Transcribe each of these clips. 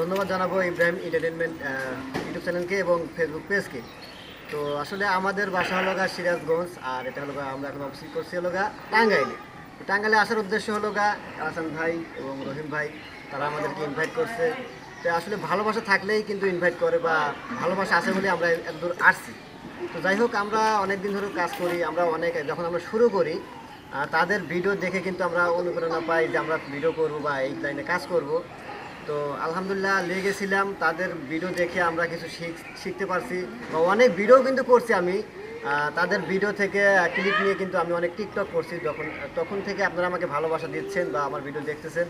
ধন্যবাদ জানাব Ibrahim entertainment YouTube চ্যানেলকে এবং ফেসবুক পেজকে তো আসলে আমাদের বাসা হলো গা সিরাজগঞ্জ, আর এটা হলো আমরা এখন অফিস করছি হলো গা টাঙ্গাইলে। টাঙ্গাইলে আসার উদ্দেশ্য হলো গা হাসান ভাই এবং রহিম ভাই, তারা আমাদেরকে ইনভাইট করছে। তো আসলে ভালোবাসা থাকলেই কিন্তু ইনভাইট করে বা ভালোবাসা আছে বলে আমরা এত দূর আসছি। তো যাই হোক, আমরা অনেক দিন ধরে কাজ করি, আমরা অনেক, যখন আমরা শুরু করি তাদের ভিডিও দেখে কিন্তু আমরা অনুপ্রেরণা পাই যে আমরা ভিডিও করব বা এই লাইনে কাজ করব। তো আলহামদুলিল্লাহ লেগেছিলাম তাদের ভিডিও দেখে আমরা কিছু শিখ- শিখতে পারছি। বা অনেক ভিডিও কিন্তু করছি আমি। তাদের ভিডিও থেকে ক্লিপ নিয়ে কিন্তু আমি অনেক টিকটক করছি। যখন, তখন থেকে আপনারা আমাকে ভালোবাসা দিচ্ছেন বা আমার ভিডিও দেখতেছেন।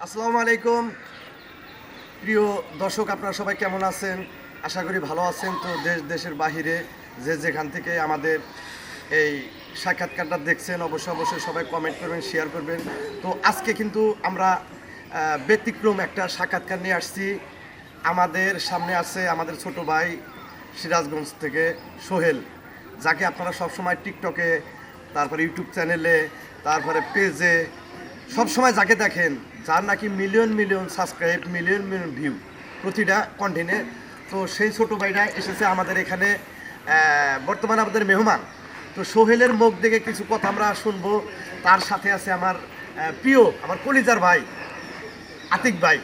আসসালামু আলাইকুম। প্রিয় দর্শক, আপনারা সবাই কেমন আছেন? আশা করি ভালো আছেন। তো দেশ, দেশের বাহিরে যে যেখান থেকে আমাদের এই সাক্ষাৎকারটা দেখছেন, অবশ্যই অবশ্যই সবাই কমেন্ট করবেন শেয়ার করবেন। তো আজকে কিন্তু আমরা ব্যতিক্রম একটা সাক্ষাৎকার নিয়ে আসছি। আমাদের সামনে আছে আমাদের ছোট ভাই সিরাজগঞ্জ থেকে সোহেল, যাকে আপনারা সবসময় টিকটকে তারপরে ইউটিউব চ্যানেলে তারপরে পেজে সব সময় যাকে দেখেন, যার নাকি million million subscribe million million view প্রতিটা কন্টেন্টে তো সেই ছোট ভাইটা এসেছে আমাদের এখানে বর্তমানে আমাদের মেহমান। তো সোহেলের মুখ দেখে কিছু কথা আমরা শুনব। তার সাথে আছে আমার প্রিয়, আমার কলিজার ভাই আতিক ভাই।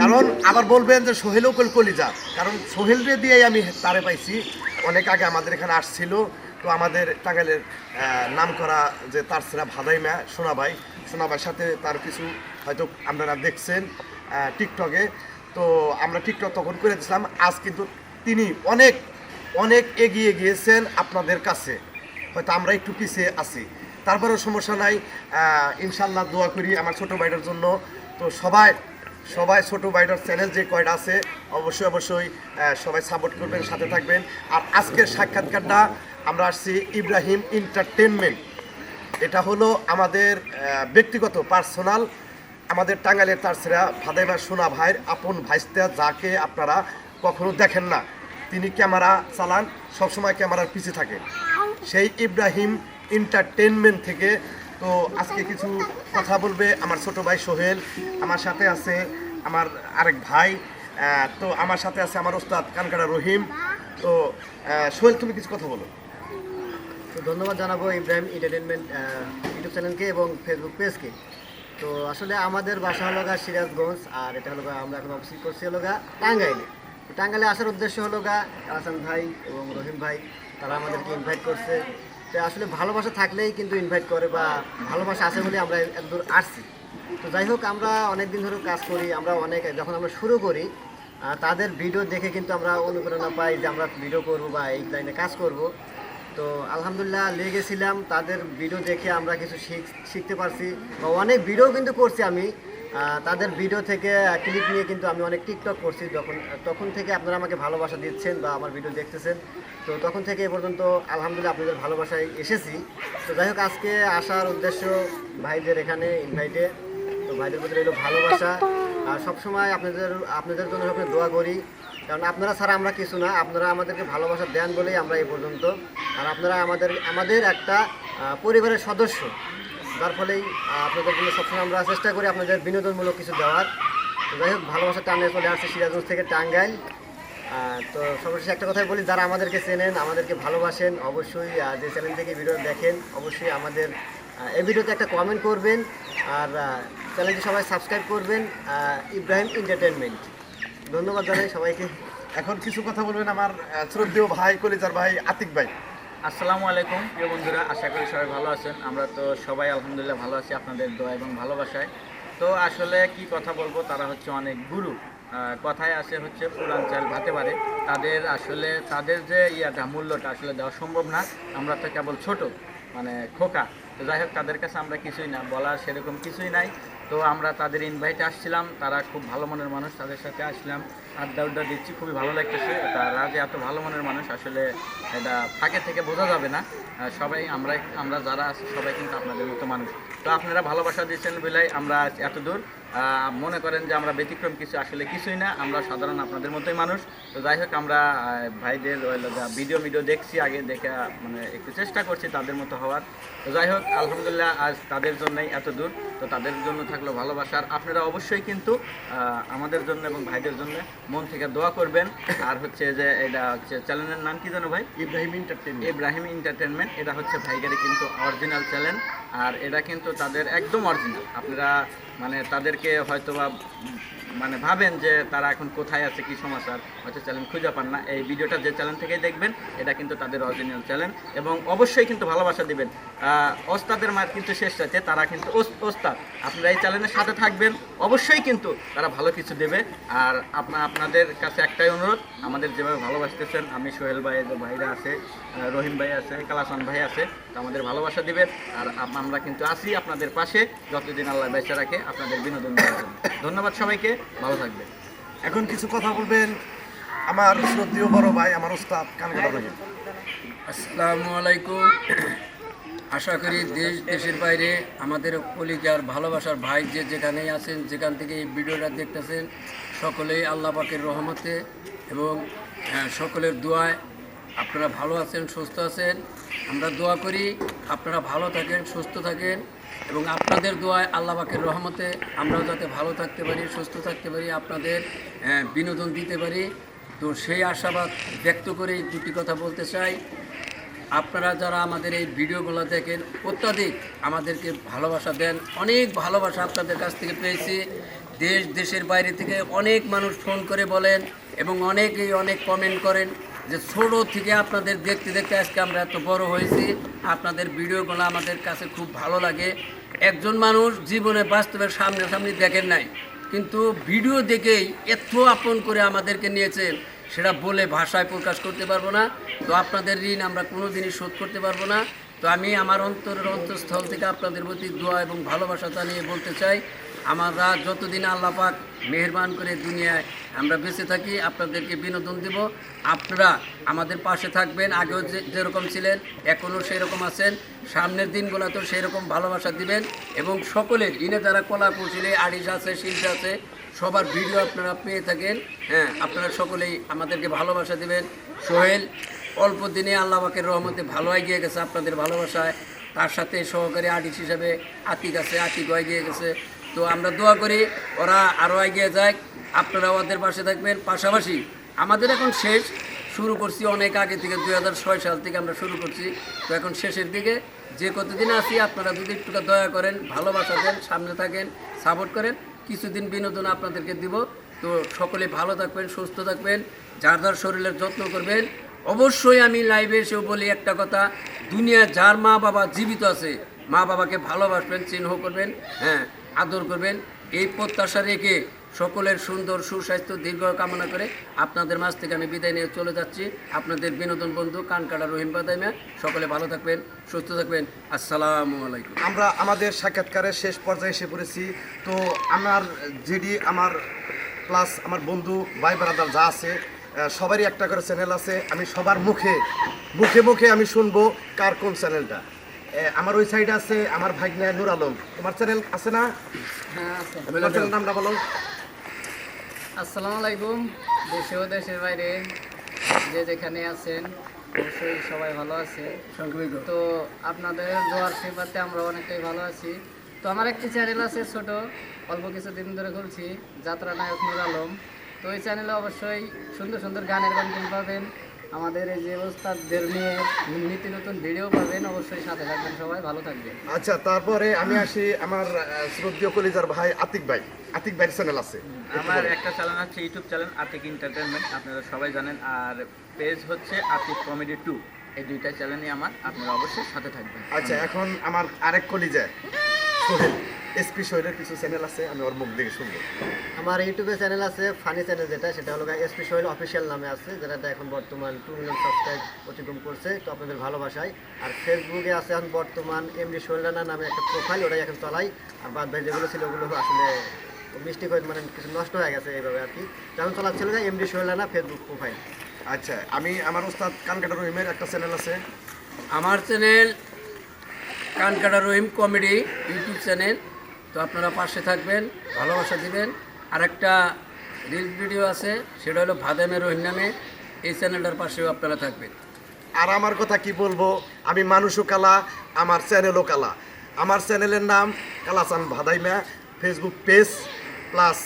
কারণ আবার বলবেন যে সোহেল কল কলিজা। কারণ সোহেলরে দিয়েই আমি তারে পাইছি। অনেক আগে আমাদের এখানে আসছিল। তো আমাদের টাঙ্গাইলের নাম করা যে তার সেরা ভাদাইমা সোনা ভাই, সোনা ভাইয়ের সাথে তার কিছু হয়তো আপনারা দেখছেন টিকটকে। তো আমরা টিকটক তখন করে দিয়েছিলাম। আজ কিন্তু তিনি অনেক অনেক এগিয়ে গিয়েছেন আপনাদের কাছে। হয়তো আমরা একটু পিছিয়ে আছি। তারপরেও সমস্যা নাই। ইনশাল্লাহ দোয়া করি আমার ছোট ভাইটার জন্য। তো সবাই সবাই ছোট ভাইটার চ্যানেল যে কয়টা আছে, অবশ্যই অবশ্যই সবাই সাপোর্ট করবেন, সাথে থাকবেন। আর আজকের সাক্ষাৎকারটা আমরা আসছি ইব্রাহিম এন্টারটেনমেন্ট এটা হলো আমাদের ব্যক্তিগত পার্সোনাল আমাদের টাঙ্গাইলের তার সেরা ভাদাইমা সোনা ভাইয়ের আপন ভাইস্তা যাকে আপনারা কখনো দেখেন না। তিনি ক্যামেরা চালান, সবসময় ক্যামেরার পিছে থাকে। সেই ইব্রাহিম এন্টারটেনমেন্ট থেকে তো আজকে কিছু কথা বলবে আমার ছোট ভাই সোহেল, আমার সাথে আছে আমার আরেক ভাই তো আমার সাথে আছে আমার ওস্তাদ কানকাটা রহিম। তো সোহেল, তুমি কিছু কথা বলো। তো ধন্যবাদ জানাব ইব্রাহিম এন্টারটেনমেন্ট ইউটিউব চ্যানেলকে এবং ফেসবুক পেজকে। তো আসলে আমাদের বাসা হলো গা সিরাজগঞ্জ, আর এটা হলো আমরা এখন অফিস করছি হলো গা টাঙ্গাইলে। টাঙ্গাইলে আসার উদ্দেশ্য হলো গা হাসান ভাই এবং রহিম ভাই, তারা আমাদেরকে ইনভাইট করছে। তো আসলে ভালোবাসা থাকলেই কিন্তু ইনভাইট করে বা ভালোবাসা আছে বলে আমরা এত দূর আসছি। তো যাই হোক, আমরা অনেক দিন ধরে কাজ করি, আমরা অনেক, যখন আমরা শুরু করি তাদের ভিডিও দেখে কিন্তু আমরা অনুপ্রেরণা পাই যে আমরা ভিডিও করব বা এই লাইনে কাজ করব। তো আলহামদুলিল্লাহ লেগেছিলাম তাদের ভিডিও দেখে আমরা কিছু শিখ- শিখতে পারছি বা অনেক ভিডিও কিন্তু করছি আমি। তাদের ভিডিও থেকে ক্লিপ নিয়ে কিন্তু আমি অনেক টিকটক করছি। যখন, তখন থেকে আপনারা আমাকে ভালোবাসা দিচ্ছেন বা আমার ভিডিও দেখতেছেন। তো তখন থেকে এ পর্যন্ত আলহামদুলিল্লাহ আপনাদের ভালোবাসায় এসেছি। তো যাই হোক, আজকে আসার উদ্দেশ্য ভাইদের এখানে ইনভাইটে তো ভাইদের প্রতি রইল ভালোবাসা। আর সবসময় আপনাদের আপনাদের জন্য সবসময় দোয়া করি। কারণ আপনারা ছাড়া আমরা কিছু না। আপনারা আমাদেরকে ভালোবাসা দেন বলেই আমরা এই পর্যন্ত। আর আপনারা আমাদের আমাদের একটা পরিবারের সদস্য। যার ফলেই আপনাদের জন্য সবসময় আমরা চেষ্টা করি আপনাদের বিনোদনমূলক কিছু দেওয়ার। যাই হোক, ভালোবাসা টানে চলে আসছে সিরাজগঞ্জ থেকে টাঙ্গাইল। তো সর্বশেষ একটা কথাই বলি, যারা আমাদেরকে চেনেন, আমাদেরকে ভালোবাসেন, অবশ্যই যে চ্যানেল থেকে ভিডিও দেখেন, অবশ্যই আমাদের এই ভিডিওতে একটা কমেন্ট করবেন। আর চ্যানেলটি সবাই সাবস্ক্রাইব করবেন ইব্রাহিম এন্টারটেনমেন্ট ধন্যবাদ জানাই সবাইকে। এখন কিছু কথা বলবেন আমার শ্রদ্ধেয় ভাই, কলিজার ভাই আতিক ভাই। আসসালামু আলাইকুম। প্রিয় বন্ধুরা, আশা করি সবাই ভালো আছেন। আমরা তো সবাই আলহামদুলিল্লাহ ভালো আছি আপনাদের দোয়া এবং ভালোবাসায়। তো আসলে কি কথা বলব, তারা হচ্ছে অনেক গুরু। কথায় আসে হচ্ছে পুরান চাল ভাতে পারে তাদের আসলে, তাদের যে ইয়াটা, মূল্যটা আসলে দেওয়া সম্ভব না। আমরা তো কেবল ছোট মানে খোকা। তো যাই হোক, তাদের কাছে আমরা কিছুই না, বলার সেরকম কিছুই নাই। তো আমরা তাদের ইনভাইটে আসছিলাম। তারা খুব ভালো মনের মানুষ, তাদের সাথে আসলাম। আড্ডা উড্ডা দিচ্ছি, খুবই ভালো লাগতেছে। তারা যে এত ভালো মনের মানুষ, আসলে এটা ফাঁকে থেকে বোঝা যাবে না। সবাই আমরা আমরা যারা আছি, সবাই কিন্তু আপনাদের মতো মানুষ। তো আপনারা ভালোবাসা দিচ্ছেন বলেই, আমরা এত দূর। মনে করেন যে আমরা ব্যতিক্রম কিছু, আসলে কিছুই না, আমরা সাধারণ আপনাদের মতোই মানুষ। তো যাই হোক, আমরা ভাইদের ভিডিও ভিডিও দেখছি, আগে দেখে মানে একটু চেষ্টা করছি তাদের মতো হওয়ার। তো যাই হোক, আলহামদুলিল্লাহ আজ তাদের জন্যই এত দূর। তো তাদের জন্য থাকল ভালোবাসার। আপনারা অবশ্যই কিন্তু আমাদের জন্য এবং ভাইদের জন্য মন থেকে দোয়া করবেন। আর হচ্ছে যে এটা হচ্ছে চ্যানেলের নাম কি জানো ভাই? ইব্রাহিম এন্টারটেনমেন্ট ইব্রাহিম এন্টারটেনমেন্ট এটা হচ্ছে ভাইগারি কিন্তু অরিজিনাল চ্যানেল আর এটা কিন্তু তাদের একদম অরিজিনাল আপনারা মানে তাদেরকে হয়তোবা উম, মানে ভাবেন যে তারা এখন কোথায় আছে কি সমাচার হয়তো চ্যানেল খুঁজে পান না। এই ভিডিওটা যে চ্যানেল থেকেই দেখবেন এটা কিন্তু তাদের অরিজিনাল চ্যানেল এবং অবশ্যই কিন্তু ভালোবাসা দিবেন। ওস্তাদের মার কিন্তু শেষ রাতে তারা কিন্তু ওস্তাদ। আপনারা এই চ্যানেলের সাথে থাকবেন অবশ্যই কিন্তু তারা ভালো কিছু দেবে। আর আপনা আপনাদের কাছে একটাই অনুরোধ আমাদের যেভাবে ভালোবাসতেছেন আমি সোহেল ভাই ভাইরা আছে রহিম ভাই আছে কালাসান ভাই আছে তো আমাদের ভালোবাসা দিবেন। আর আমরা কিন্তু আছি আপনাদের পাশে যতদিন আল্লাহ বেঁচে রাখে আপনাদের বিনোদন দেওয়ার জন্য। ধন্যবাদ সবাইকে ভালো থাকবেন। এখন কিছু কথা বলবেন আমার শ্রদ্ধেয় বড় ভাই আমার ওস্তাদ কানকাটা রহিম আসসালামু আলাইকুম। আশা করি দেশ দেশের বাইরে আমাদের কলিজার ভালোবাসার ভাই যে যেখানেই আছেন যেখান থেকে এই ভিডিওটা দেখতেছেন সকলেই আল্লাহ পাকের রহমতে এবং আহ, সকলের দোয়ায় আপনারা ভালো আছেন সুস্থ আছেন। আমরা দোয়া করি আপনারা ভালো থাকেন সুস্থ থাকেন। এবং আপনাদের দোয়ায় আল্লাহ পাকের রহমতে আমরাও যাতে ভালো থাকতে পারি, সুস্থ থাকতে পারি, আপনাদের বিনোদন দিতে পারি। তো সেই আশাবাদ ব্যক্ত করে দুটি কথা বলতে চাই। আপনারা যারা আমাদের এই ভিডিওগুলো দেখেন, অত্যাধিক আমাদেরকে ভালোবাসা দেন। অনেক ভালোবাসা আপনাদের কাছ থেকে পেয়েছি। দেশ, দেশের বাইরে থেকে অনেক মানুষ ফোন করে বলেন এবং অনেকেই অনেক কমেন্ট করেন। যে ছোটো থেকে আপনাদের দেখতে দেখতে আজকে আমরা এত বড় হয়েছি। আপনাদের ভিডিওগুলো আমাদের কাছে খুব ভালো লাগে। একজন মানুষ জীবনে বাস্তবের সামনাসামনি দেখেন নাই, কিন্তু ভিডিও দেখেই এত আপন করে আমাদেরকে নিয়েছেন, সেটা বলে ভাষায় প্রকাশ করতে পারব না। তো আপনাদের ঋণ আমরা কোনো দিনই শোধ করতে পারব না। তো আমি আমার অন্তরের অন্তঃস্থল থেকে আপনাদের প্রতি দোয়া এবং ভালোবাসা জানিয়ে বলতে চাই আমরা যতদিন আল্লাহ পাক মেহরবান করে দুনিয়ায় আমরা বেঁচে থাকি, আপনাদেরকে বিনোদন দেব। আপনারা আমাদের পাশে থাকবেন। আগেও যেরকম ছিলেন, এখনও সেরকম আছেন। সামনের দিনগুলোতেও সেই রকম ভালোবাসা দিবেন এবং সকলের ইনে যারা কলা কৌশলে আড়িস আছে শিল্পী আছে, সবার ভিডিও আপনারা পেয়ে থাকেন। হ্যাঁ আপনারা সকলেই আমাদেরকে ভালোবাসা দিবেন। সোহেল, অল্প দিনে আল্লাহ পাকের রহমতে ভালো এগিয়ে গেছে আপনাদের ভালোবাসায়। তার সাথে সহকারী আর্টিস্ট হিসাবে আতিক আছে, আতিক এগিয়ে গেছে। তো আমরা দোয়া করি, ওরা আরও এগিয়ে যায় আপনারা ওদের পাশে থাকবেন। পাশাপাশি আমাদের এখন শেষ, শুরু করছি অনেক আগে থেকে দু হাজার ছয় সাল থেকে আমরা শুরু করছি। তো এখন শেষের দিকে যে কতদিন আছি, আপনারা যদি একটু দয়া করেন, ভালোবাসা দেন, সামনে থাকেন, সাপোর্ট করেন, কিছুদিন বিনোদন আপনাদেরকে দিব। তো সকলে ভালো থাকবেন, সুস্থ থাকবেন, যার যার শরীরের যত্ন করবেন। অবশ্যই আমি লাইভে এসেও বলি একটা কথা দুনিয়া যার মা বাবা জীবিত আছে মা বাবাকে ভালোবাসবেন, চিহ্ন করবেন হ্যাঁ। আদর করবেন। এই প্রত্যাশা রেখে সকলের সুন্দর সুস্বাস্থ্য দীর্ঘ কামনা করে আপনাদের মাঝ থেকে আমি বিদায় নিয়ে চলে যাচ্ছি। আপনাদের বিনোদন বন্ধু কানকাটা রহিম বাদাইমা। সকলে ভালো থাকবেন, সুস্থ থাকবেন। আসসালামু আলাইকুম। আমরা আমাদের সাক্ষাৎকারের শেষ পর্যায়ে এসে পড়েছি। তো আমার যেডি আমার প্লাস আমার বন্ধু ভাই ব্রাদার যা আছে সবারই একটা করে চ্যানেল আছে। আমি সবার মুখে মুখে মুখে আমি শুনব কার কোন চ্যানেলটা। আমার ওই সাইডে আছে আমার ভাগ্নে নূর আলম। তোমার চ্যানেল আছে না? হ্যাঁ তোমার চ্যানেল নামটা বলো। আসসালামু আলাইকুম দেশে ও দেশের বাইরে যে যেখানে আছেন অবশ্যই সবাই ভালো আছে। তো আপনাদের দোয়ার সেবাতে আমরা অনেকটাই ভালো আছি। তো আমার একটি চ্যানেল আছে ছোট অল্প কিছুদিন ধরে খুলছি যাত্রা নায়ক নুর আলম। তো ওই চ্যানেলে অবশ্যই সুন্দর সুন্দর গানের কন্টেন্ট পাবেন। আমাদের এই যে ওস্তাদদের নিয়ে নিত্য নতুন ভিডিও পাবেন অবশ্যই সাথে থাকবেন সবাই ভালো থাকবেন। আচ্ছা তারপরে আমি আসি আমার শ্রদ্ধেয় কলিজার ভাই আতিক ভাই। আতিক ভাইয়ের চ্যানেল আছে। আমার একটা চ্যানেল আছে ইউটিউব চ্যানেল আতিক এন্টারটেনমেন্ট আপনারা সবাই জানেন। আর পেজ হচ্ছে আতিক কমেডি টু এই দুইটা চ্যানেলই আমার আপনারা অবশ্যই সাথে থাকবেন। আচ্ছা এখন আমার আরেক কলিজা সোহেল। এসপি সোহেলের কিছু চ্যানেল আছে আমি ওর মুখ দেখে শুনব। আমার ইউটিউবে চ্যানেল আছে ফানি চ্যানেল যেটা সেটা হলো এসপি সোহেল অফিসিয়াল নামে আছে যেটা এখন বর্তমান টু মিলিয়ন সাবস্ক্রাইব অতিক্রম করছে তো আপনাদের ভালোবাসায়। আর ফেসবুকে আছে এখন বর্তমান এমডি সোহেল রানা নামে একটা প্রোফাইল ওটাই এখন চলাই। আর বাদ ভাই যেগুলো ছিল ওগুলো আসলে মিস্টেক হয়ে মানে কিছু নষ্ট হয়ে গেছে এইভাবে আর কি। যেমন চলাচ্ছিল যে MD Sohel Rana Facebook profile আচ্ছা আমি আমার ওস্তাদ কানকাটা রহিমের একটা চ্যানেল আছে। আমার চ্যানেল কানকাটা রহিম কমেডি ইউটিউব চ্যানেল তো আপনারা পাশে থাকবেন, ভালোবাসা দিবেন। আর একটা রিলস ভিডিও আছে, সেটা হলো ভাদামের রহিম নামে। এই চ্যানেলটার পাশেও আপনারা থাকবেন। আর আমার কথা কি বলব? আমি মানুষও কালা, আমার চ্যানেলও কালা। আমার চ্যানেলের নাম Kalasan Bhadaima. Facebook page plus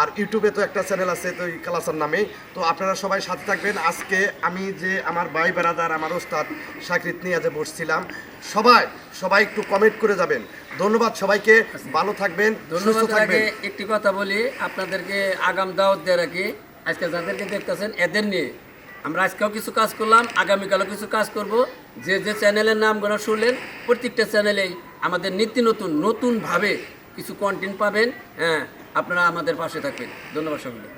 আর ইউটিউবে তো একটা চ্যানেল আছে তো কালাচান নামে। তো আপনারা সবাই সাথে থাকবেন। আজকে আমি যে আমার ভাই বেড়াদার আমার ওস্তাদ সাকরিত নিয়ে যে বসছিলাম। সবাই সবাই একটু কমেন্ট করে যাবেন। ধন্যবাদ সবাইকে। ভালো থাকবেন ধন্যবাদ। আগে একটি কথা বলি আপনাদেরকে আগাম দাওয়াত দিয়ে রাখি আজকে যাদেরকে দেখতেছেন এদের নিয়ে। আমরা আজকেও কিছু কাজ করলাম আগামীকালও কিছু কাজ করব। যে যে চ্যানেলের নামগুলো শুনলেন প্রত্যেকটা চ্যানেলেই আমাদের নিত্য নতুন নতুনভাবে কিছু কন্টেন্ট পাবেন। হ্যাঁ আপনারা আমাদের পাশে থাকবেন। ধন্যবাদ সকলকে।